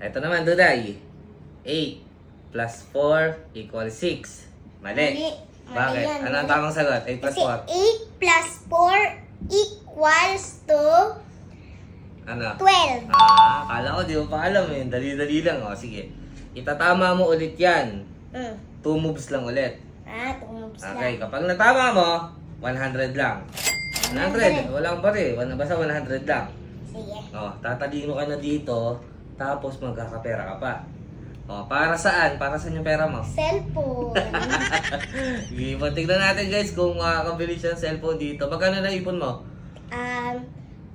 Ito naman, Duday. 8 plus 4 equals 6. Mali. Mali. Mali Bakit? yan, Ano ang mali. tamang sagot? 8 plus Kasi 4? 8 plus 4 equals to Ano? 12. Ah, akala ko di mo pa alam eh. Dali-dali lang. O, sige. Itatama mo ulit yan. Mm. 2 moves lang ulit. Ah, tumubs Okay, lang. kapag natama mo, 100 lang. 100. Walang bari. Wala- Basta 100 lang. Sige. O, tatalino ka na dito. Tapos magkakapera ka pa. O, para saan? Para saan yung pera mo? Cellphone. Po, tignan natin guys kung makakabili siya ng cellphone dito. Magkano na ipon mo? um,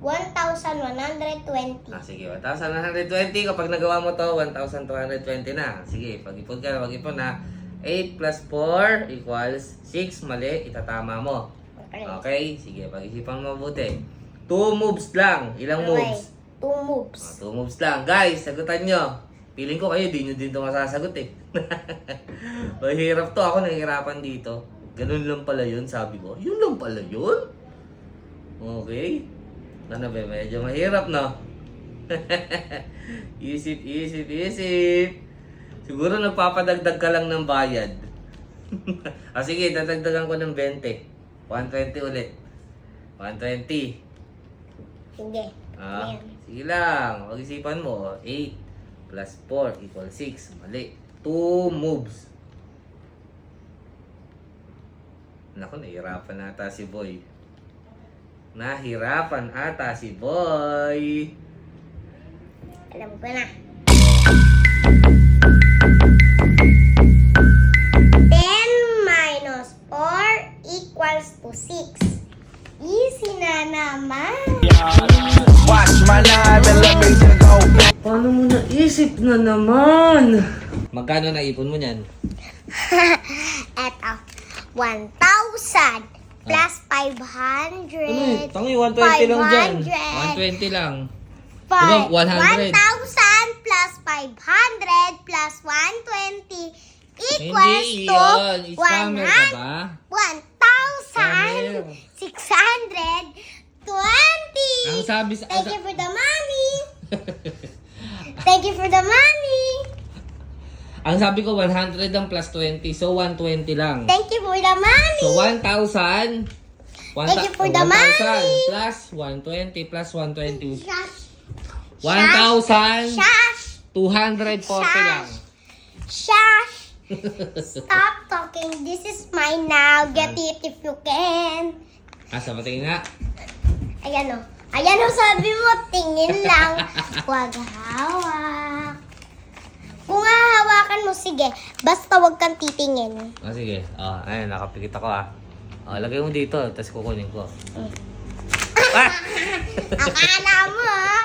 1,120. Ah, sige, 1,120. Kapag nagawa mo to, 1,220 na. Sige, pag-ipon ka na, pag-ipon na. 8 plus 4 equals 6. Mali, itatama mo. Okay. Okay? Sige, pag-isipan mo mabuti. 2 moves lang. Ilang moves? Two moves. Ah, 2 moves lang. Guys, sagutan nyo. Feeling ko kayo, di nyo din ito masasagot eh. Mahirap to. Ako nahihirapan dito. Ganun lang pala yun, sabi ko. Yun lang pala yun? Okay. Ano ba, medyo mahirap, no? isip, isip, isip. Siguro nagpapadagdag ka lang ng bayad. ah, sige, dadagdagan ko ng 20. 120 ulit. 120. Sige. Ah, Ayan. sige lang. Pag-isipan mo. 8 plus 4 equals 6. Mali. 2 moves. Naku, nahirapan ata si Boy. Nahirapan ata si Boy. Alam ko na. 10 minus 4 equals to 6. Easy na naman. Watch my live and let me go back. Paano mo naisip na naman? Magkano na ipon mo niyan? Eto. 1,000 plus 500. Ano eh? Tangi, 120 lang dyan. 120 lang. Five- Diba, 100? 1,000 plus 500 plus 120 equals Hindi to yun. Scammer ka 100 ba? 1,620. Sabi sa... Thank you for the money. Thank you for the money. Ang sabi ko 100 ang plus 20, so 120 lang. Thank you for the money. So 1,000 Thank you for the money. plus 120 plus 120. Shush. 1,240 Shush. lang. Shush. Stop talking. This is mine now. Get it if you can. Ah, sa patingin nga. Ayan o. Ayan o, sabi mo, tingin lang. Huwag hawak. Kung hahawakan mo, sige. Basta huwag kang titingin. Ah, sige. Ah, ayun, nakapikit ako ah. Ah, lagay mo dito, tapos kukunin ko. Ah! Akala mo, ha?